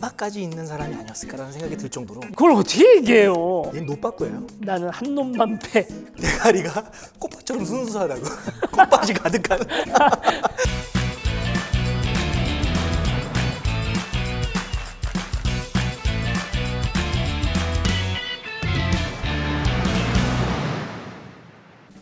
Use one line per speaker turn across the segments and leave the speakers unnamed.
강박까지 있는 사람이 아니었을까라는 생각이 들 정도로
그걸 어떻게 얘기해요?
얘는 노빠꾸예요.
나는 한 놈만 패.
대가리가 꽃밭처럼 순수하다고 꽃밭이 가득한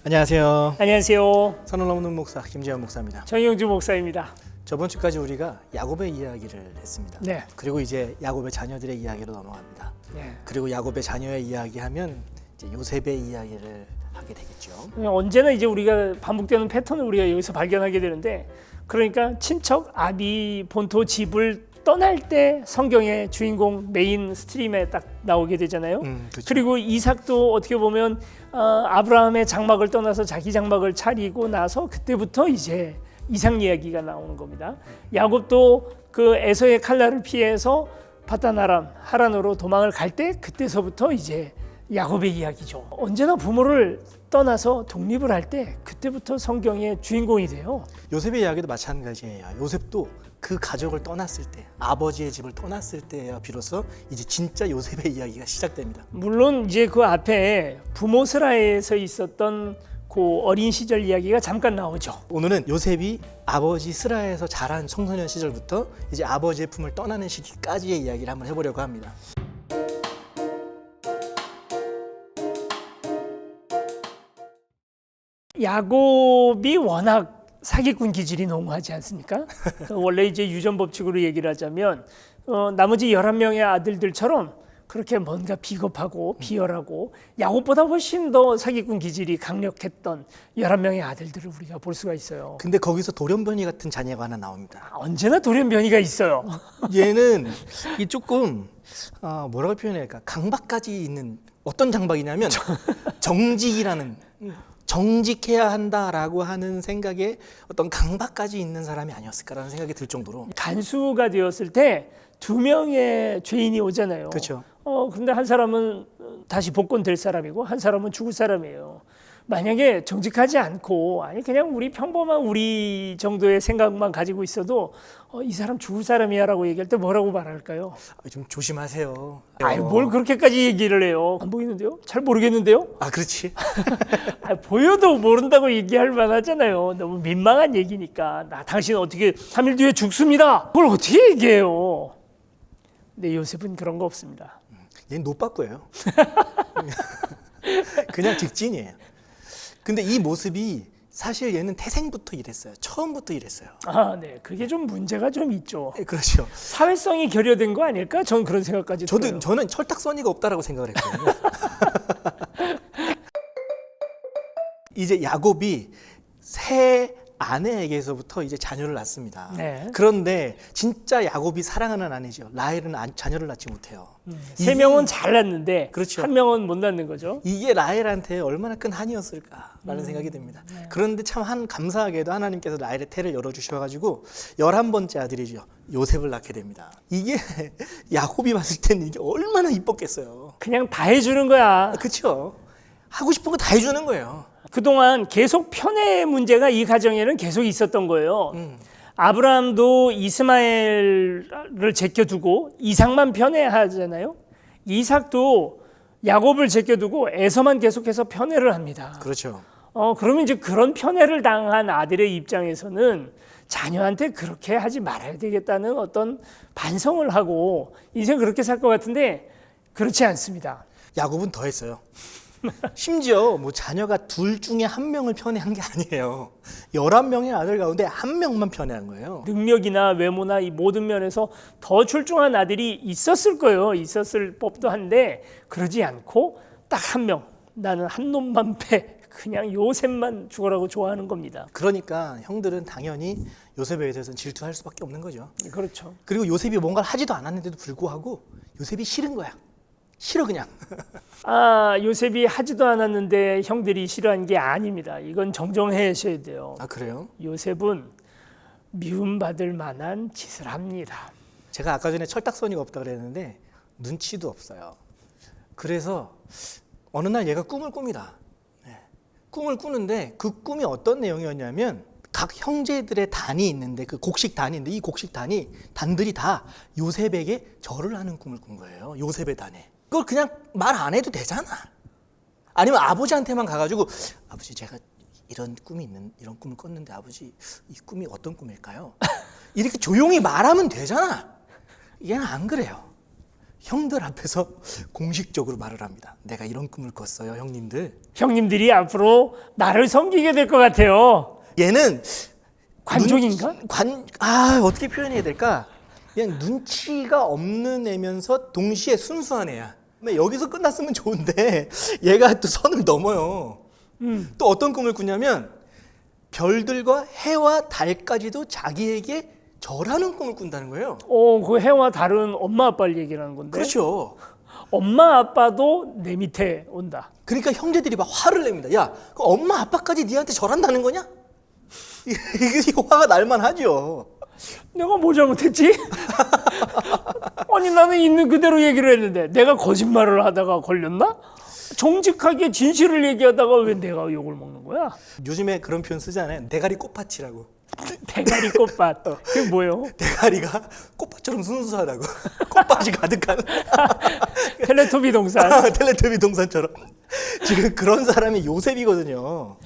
안녕하세요.
안녕하세요.
선을 넘는 목사 김재현 목사입니다.
정영주 목사입니다.
저번 주까지 우리가 야곱의 이야기를 했습니다.
네.
그리고 이제 야곱의 자녀들의 이야기로 넘어갑니다.
네.
그리고 야곱의 자녀의 이야기하면 이제 요셉의 이야기를 하게 되겠죠.
언제나 이제 우리가 반복되는 패턴을 우리가 여기서 발견하게 되는데 그러니까 친척 아비 본토 집을 떠날 때 성경의 주인공 메인 스트림에 딱 나오게 되잖아요.
음, 그렇죠.
그리고 이삭도 어떻게 보면 어, 아브라함의 장막을 떠나서 자기 장막을 차리고 나서 그때부터 이제 이삭 이야기가 나오는 겁니다. 야곱도 그 에서의 칼날을 피해서 바다나람 하란으로 도망을 갈 때 그때서부터 이제 야곱의 이야기죠. 언제나 부모를 떠나서 독립을 할 때 그때부터 성경의 주인공이 돼요.
요셉의 이야기도 마찬가지예요. 요셉도 그 가족을 떠났을 때, 아버지의 집을 떠났을 때야 비로소 이제 진짜 요셉의 이야기가 시작됩니다.
물론 이제 그 앞에 부모 스라에서 있었던 그 어린 시절 이야기가 잠깐 나오죠.
오늘은 요셉이 아버지 스라에서 자란 청소년 시절부터 이제 아버지의 품을 떠나는 시기까지의 이야기를 한번 해보려고 합니다.
야곱이 워낙 사기꾼 기질이 농후하지 않습니까? 그 원래 이제 유전 법칙으로 얘기를 하자면 어, 나머지 11명의 아들들처럼 그렇게 뭔가 비겁하고 비열하고 야곱보다 훨씬 더 사기꾼 기질이 강력했던 11명의 아들들을 우리가 볼 수가 있어요.
근데 거기서 돌연변이 같은 자녀가 하나 나옵니다.
언제나 돌연변이가 있어요.
얘는 이 조금 어, 뭐라고 표현할까 강박까지 있는 어떤 장박이냐면 정직이라는 정직해야 한다라고 하는 생각에 어떤 강박까지 있는 사람이 아니었을까라는 생각이 들 정도로
간수가 되었을 때 두 명의 죄인이 오잖아요.
그렇죠.
어 근데 한 사람은 다시 복권 될 사람이고 한 사람은 죽을 사람이에요. 만약에 정직하지 않고 아니 그냥 우리 평범한 우리 정도의 생각만 가지고 있어도 어, 이 사람 죽을 사람이야라고 얘기할 때 뭐라고 말할까요?
아, 좀 조심하세요.
아이 뭘 그렇게까지 얘기를 해요? 안 보이는데요? 잘 모르겠는데요?
아 그렇지.
아, 보여도 모른다고 얘기할 만하잖아요. 너무 민망한 얘기니까. 나 당신 어떻게 3일 뒤에 죽습니다. 그걸 어떻게 얘기해요? 근데 요셉은 그런 거 없습니다.
얘는 노빠꾸예요. 그냥 직진이에요. 근데 이 모습이 사실 얘는 태생부터 이랬어요. 처음부터 이랬어요.
아, 네. 그게 좀 문제가 좀 있죠.
네, 그렇죠.
사회성이 결여된 거 아닐까? 전 그런 생각까지
저도
들어요.
저는 철딱서니가 없다라고 생각을 했거든요. 이제 야곱이 새 아내에게서부터 이제 자녀를 낳습니다.
네.
그런데 진짜 야곱이 사랑하는 아내죠. 라헬은 안- 자녀를 낳지 못해요.
세
이게-
명은 잘 낳는데
그렇죠.
한 명은 못 낳는 거죠.
이게 라헬한테 얼마나 큰 한이었을까라는
음.
생각이 듭니다.
네.
그런데 참 한 감사하게도 하나님께서 라헬의 태를 열어주셔가지고 열한 번째 아들이죠 요셉을 낳게 됩니다. 이게 야곱이 봤을 때는 이게 얼마나 이뻤겠어요.
그냥 다 해주는 거야.
그렇죠? 하고 싶은 거 다 해주는 거예요.
그동안 계속 편애 문제가 이 가정에는 계속 있었던 거예요.
음.
아브라함도 이스마엘을 제껴두고 이삭만 편애하잖아요. 이삭도 야곱을 제껴두고 에서만 계속해서 편애를 합니다.
그렇죠.
어 그러면 이제 그런 편애를 당한 아들의 입장에서는 자녀한테 그렇게 하지 말아야 되겠다는 어떤 반성을 하고 인생 그렇게 살 것 같은데 그렇지 않습니다.
야곱은 더 했어요. 심지어 뭐 자녀가 둘 중에 한 명을 편애한 게 아니에요. 열한 명의 아들 가운데 한 명만 편애한 거예요.
능력이나 외모나 이 모든 면에서 더 출중한 아들이 있었을 거예요. 있었을 법도 한데 그러지 않고 딱 한 명. 나는 한 놈만 패. 그냥 요셉만 죽어라고 좋아하는 겁니다.
그러니까 형들은 당연히 요셉에 대해서는 질투할 수밖에 없는 거죠.
그렇죠.
그리고 요셉이 뭔가를 하지도 않았는데도 불구하고 요셉이 싫은 거야. 싫어 그냥.
아 요셉이 하지도 않았는데 형들이 싫어한 게 아닙니다. 이건 정정하셔야 돼요.
아 그래요?
요셉은 미움받을 만한 짓을 합니다.
제가 아까 전에 철딱서니가 없다 그랬는데 눈치도 없어요. 그래서 어느 날 얘가 꿈을 꿉니다. 네. 꿈을 꾸는데 그 꿈이 어떤 내용이었냐면 각 형제들의 단이 있는데 그 곡식 단이 있는데 이 곡식 단이 단들이 다 요셉에게 절을 하는 꿈을 꾼 거예요. 요셉의 단에. 그걸 그냥 말 안 해도 되잖아. 아니면 아버지한테만 가가지고 아버지 제가 이런 꿈이 있는 이런 꿈을 꿨는데 아버지 이 꿈이 어떤 꿈일까요? 이렇게 조용히 말하면 되잖아. 얘는 안 그래요. 형들 앞에서 공식적으로 말을 합니다. 내가 이런 꿈을 꿨어요, 형님들.
형님들이 앞으로 나를 섬기게 될 것 같아요.
얘는
관종인가?
눈- 관, 아 어떻게 표현해야 될까? 그냥 눈치가 없는 애면서 동시에 순수한 애야. 근데 여기서 끝났으면 좋은데 얘가 또 선을 넘어요.
음.
또 어떤 꿈을 꾸냐면 별들과 해와 달까지도 자기에게 절하는 꿈을 꾼다는 거예요.
어, 그 해와 다른 엄마 아빠를 얘기하는 건데.
그렇죠.
엄마 아빠도 내 밑에 온다.
그러니까 형제들이 막 화를 냅니다. 야, 그 엄마 아빠까지 니한테 절한다는 거냐? 이게 화가 날만 하죠.
내가 뭐 잘못했지? 아니 나는 있는 그대로 얘기를 했는데 내가 거짓말을 하다가 걸렸나? 정직하게 진실을 얘기하다가 왜 내가 욕을 먹는 거야?
요즘에 그런 표현 쓰잖아요. 대가리 꽃밭이라고.
대가리 꽃밭. 그게 뭐예요?
대가리가 꽃밭처럼 순수하다고. 꽃밭이 가득한
텔레토비 동산.
텔레토비 동산처럼. 지금 그런 사람이 요셉이거든요.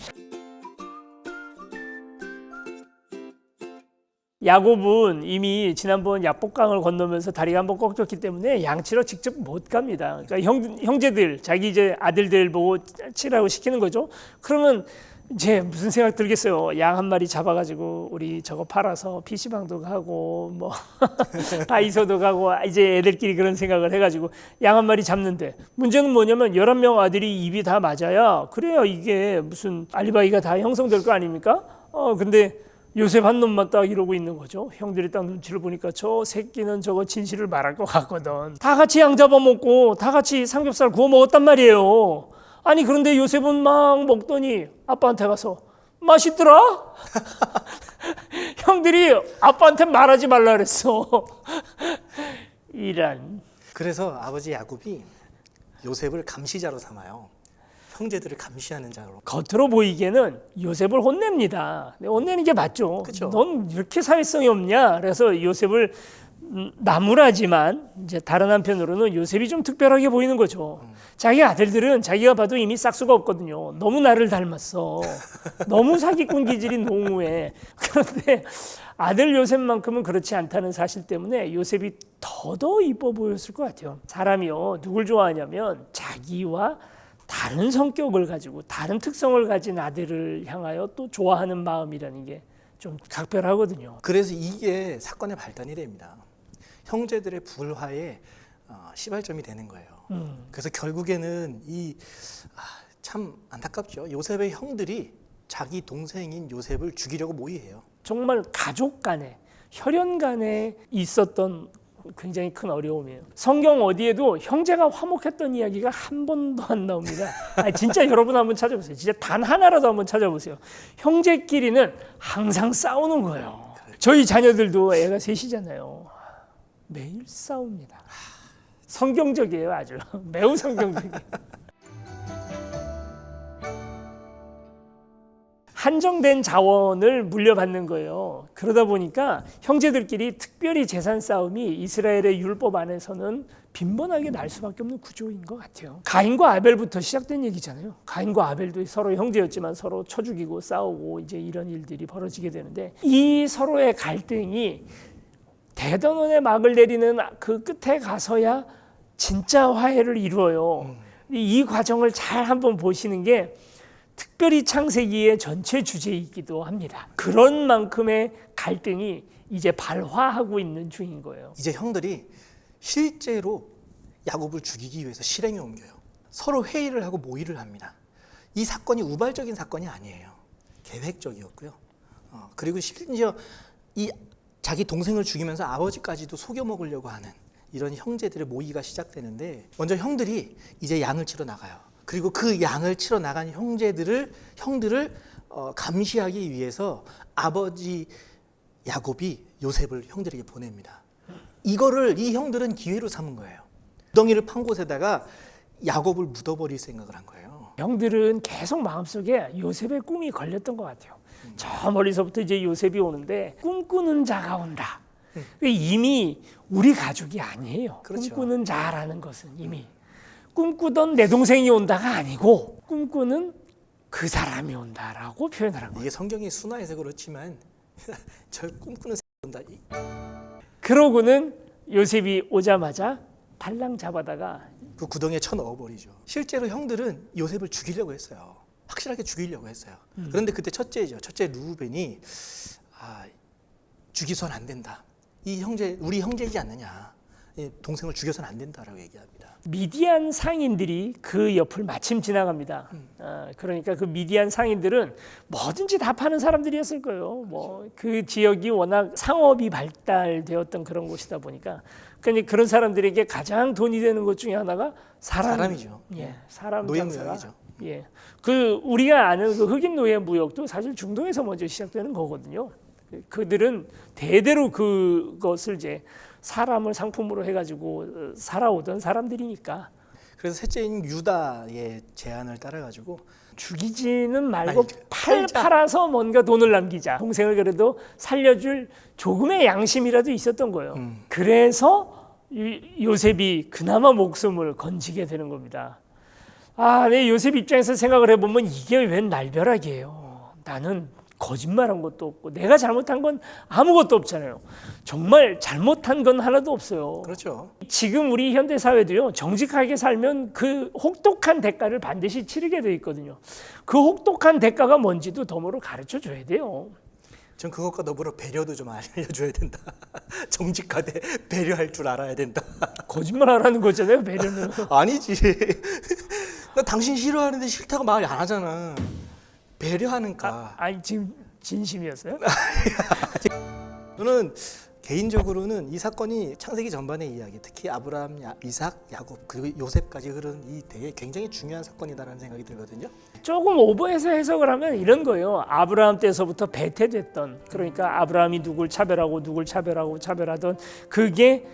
야곱은 이미 지난번 야복강을 건너면서 다리가 한번 꺾였기 때문에 양치러 직접 못 갑니다. 그러니까 형, 형제들, 자기 이제 아들들 보고 치라고 시키는 거죠. 그러면 이제 무슨 생각 들겠어요. 양 한 마리 잡아가지고 우리 저거 팔아서 PC방도 가고 뭐 다이소도 가고 이제 애들끼리 그런 생각을 해가지고 양 한 마리 잡는데 문제는 뭐냐면 11명 아들이 입이 다 맞아야 그래야 이게 무슨 알리바이가 다 형성될 거 아닙니까? 어 근데 요셉 한 놈만 딱 이러고 있는 거죠. 형들이 딱 눈치를 보니까 저 새끼는 저거 진실을 말할 것 같거든. 다 같이 양 잡아먹고 다 같이 삼겹살 구워 먹었단 말이에요. 아니 그런데 요셉은 막 먹더니 아빠한테 가서 맛있더라? 형들이 아빠한테 말하지 말라 그랬어. 이란.
그래서 아버지 야곱이 요셉을 감시자로 삼아요. 형제들을 감시하는 자로.
겉으로 보이기에는 요셉을 혼냅니다. 혼내는 게 맞죠.
그쵸.
넌 이렇게 사회성이 없냐? 그래서 요셉을 음, 나무라지만 이제 다른 한편으로는 요셉이 좀 특별하게 보이는 거죠. 자기 아들들은 자기가 봐도 이미 싹수가 없거든요. 너무 나를 닮았어. 너무 사기꾼 기질이 농후해. 그런데 아들 요셉만큼은 그렇지 않다는 사실 때문에 요셉이 더더 이뻐 보였을 것 같아요. 사람이요 누굴 좋아하냐면 자기와 다른 성격을 가지고 다른 특성을 가진 아들을 향하여 또 좋아하는 마음이라는 게 좀 각별하거든요.
그래서 이게 사건의 발단이랍니다. 형제들의 불화의 어, 시발점이 되는 거예요.
음.
그래서 결국에는 이 참 안타깝죠. 요셉의 형들이 자기 동생인 요셉을 죽이려고 모의해요.
정말 가족 간에 혈연 간에 있었던 굉장히 큰 어려움이에요. 성경 어디에도 형제가 화목했던 이야기가 한 번도 안 나옵니다. 아니, 진짜 여러분 한번 찾아보세요. 진짜 단 하나라도 한번 찾아보세요. 형제끼리는 항상 싸우는 거예요. 저희 자녀들도 애가 셋이잖아요. 매일 싸웁니다. 성경적이에요, 아주 매우 성경적이에요. 한정된 자원을 물려받는 거예요. 그러다 보니까 형제들끼리 특별히 재산 싸움이 이스라엘의 율법 안에서는 빈번하게 날 수밖에 없는 구조인 것 같아요. 가인과 아벨부터 시작된 얘기잖아요. 가인과 아벨도 서로 형제였지만 서로 쳐 죽이고 싸우고 이제 이런 일들이 벌어지게 되는데 이 서로의 갈등이 대단원의 막을 내리는 그 끝에 가서야 진짜 화해를 이루어요. 이 과정을 잘 한번 보시는 게 특별히 창세기의 전체 주제이기도 합니다. 그런 만큼의 갈등이 이제 발화하고 있는 중인 거예요.
이제 형들이 실제로 야곱을 죽이기 위해서 실행에 옮겨요. 서로 회의를 하고 모의를 합니다. 이 사건이 우발적인 사건이 아니에요. 계획적이었고요. 어, 그리고 심지어 이 자기 동생을 죽이면서 아버지까지도 속여 먹으려고 하는 이런 형제들의 모의가 시작되는데 먼저 형들이 이제 양을 치러 나가요. 그리고 그 양을 치러 나간 형제들을 형들을 어, 감시하기 위해서 아버지 야곱이 요셉을 형들에게 보냅니다. 이거를 이 형들은 기회로 삼은 거예요. 덩이를 판 곳에다가 야곱을 묻어버릴 생각을 한 거예요.
형들은 계속 마음속에 요셉의 꿈이 걸렸던 것 같아요. 저 멀리서부터 이제 요셉이 오는데 꿈꾸는 자가 온다. 이미 우리 가족이 아니에요.
그렇죠.
꿈꾸는 자라는 것은 이미 꿈꾸던 내 동생이 온다가 아니고 꿈꾸는 그 사람이 온다라고 표현을 한 거예요.
이게 성경이 순화해서 그렇지만 저 꿈꾸는 온다. 이-
그러고는 요셉이 오자마자 달랑 잡아다가
그 구덩이에 쳐 넣어버리죠. 실제로 형들은 요셉을 죽이려고 했어요. 확실하게 죽이려고 했어요. 그런데 그때 첫째죠. 첫째 루벤이 아, 죽이선 안 된다. 이 형제 우리 형제이지 않느냐. 이 동생을 죽여서는 안 된다라고 얘기합니다.
미디안 상인들이 그 옆을 마침 지나갑니다. 아, 그러니까 그 미디안 상인들은 뭐든지 다 파는 사람들이었을 거예요. 뭐그 지역이 워낙 상업이 발달되었던 그런 곳이다 보니까 그러니까 그런 사람들에게 가장 돈이 되는 것 중에 하나가 사람,
사람이죠.
예, 사람
노예
장사가.
무역이죠.
예, 그 우리가 아는 그 흑인 노예 무역도 사실 중동에서 먼저 시작되는 거거든요. 그들은 대대로 그것을 이제 사람을 상품으로 해가지고 어, 살아오던 사람들이니까
그래서 셋째인 유다의 제안을 따라가지고
죽이지는 말고
아니,
팔
팔자.
팔아서 뭔가 돈을 남기자. 동생을 그래도 살려줄 조금의 양심이라도 있었던 거예요.
음.
그래서 이- 요셉이 그나마 목숨을 건지게 되는 겁니다. 아, 내 요셉 입장에서 생각을 해보면 이게 웬 날벼락이에요. 나는 거짓말한 것도 없고 내가 잘못한 건 아무것도 없잖아요. 정말 잘못한 건 하나도 없어요.
그렇죠.
지금 우리 현대 사회도요 정직하게 살면 그 혹독한 대가를 반드시 치르게 돼 있거든요. 그 혹독한 대가가 뭔지도 덤으로 가르쳐 줘야 돼요.
전 그것과 더불어 배려도 좀 알려줘야 된다. 정직하되 배려할 줄 알아야 된다.
거짓말 하라는 거잖아요 배려는.
아니지. 나 당신 싫어하는데 싫다고 말 안 하잖아. 배려하는가.
아 니 지금 진심이었어요?
저는 개인적으로는 이 사건이 창세기 전반의 이야기, 특히 아브라함, 야- 이삭, 야곱 그리고 요셉까지 흐르는 이 대에 굉장히 중요한 사건이다라는 생각이 들거든요.
조금 오버해서 해석을 하면 이런 거예요. 아브라함 때서부터 배태됐던 그러니까 아브라함이 누굴 차별하고 누굴 차별하고 차별하던 그게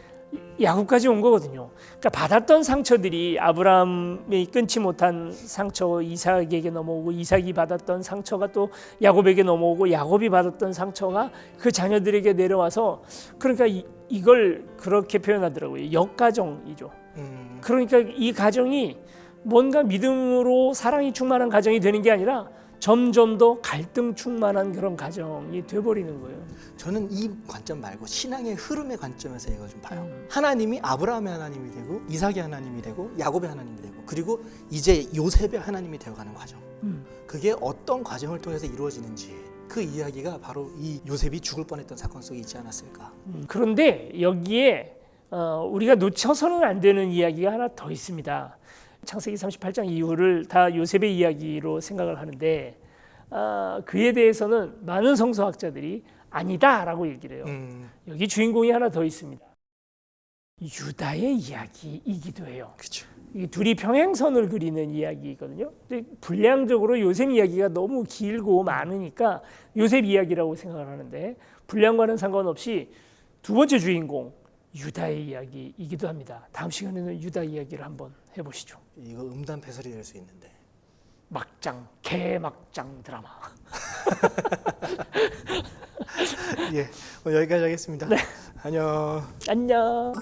야곱까지 온 거거든요. 그러니까 받았던 상처들이 아브라함이 끊지 못한 상처 이삭에게 넘어오고 이삭이 받았던 상처가 또 야곱에게 넘어오고 야곱이 받았던 상처가 그 자녀들에게 내려와서 그러니까 이, 이걸 그렇게 표현하더라고요. 역가정이죠.
음,
그러니까 이 가정이 뭔가 믿음으로 사랑이 충만한 가정이 되는 게 아니라 점점 더 갈등 충만한 그런 가정이 돼버리는 거예요.
저는 이 관점 말고 신앙의 흐름의 관점에서 이걸 좀 봐요.
음.
하나님이 아브라함의 하나님이 되고 이삭의 하나님이 되고 야곱의 하나님이 되고 그리고 이제 요셉의 하나님이 되어가는 과정.
음.
그게 어떤 과정을 통해서 이루어지는지 그 이야기가 바로 이 요셉이 죽을 뻔했던 사건 속에 있지 않았을까.
음, 그런데 여기에 어, 우리가 놓쳐서는 안 되는 이야기가 하나 더 있습니다. 창세기 38장 이후를 다 요셉의 이야기로 생각을 하는데 아, 그에 대해서는 많은 성서학자들이 아니다라고 얘기를 해요.
음,
여기 주인공이 하나 더 있습니다. 유다의 이야기이기도 해요.
그렇죠.
이 둘이 평행선을 그리는 이야기거든요. 분량적으로 요셉 이야기가 너무 길고 많으니까 요셉 이야기라고 생각을 하는데 분량과는 상관없이 두 번째 주인공 유다의 이야기이기도 합니다. 다음 시간에는 유다 이야기를 한번 해보시죠.
이거 음담 패설이 될 수 있는데.
막장 개막장 드라마.
예, 오늘 여기까지 하겠습니다. 안녕.
안녕.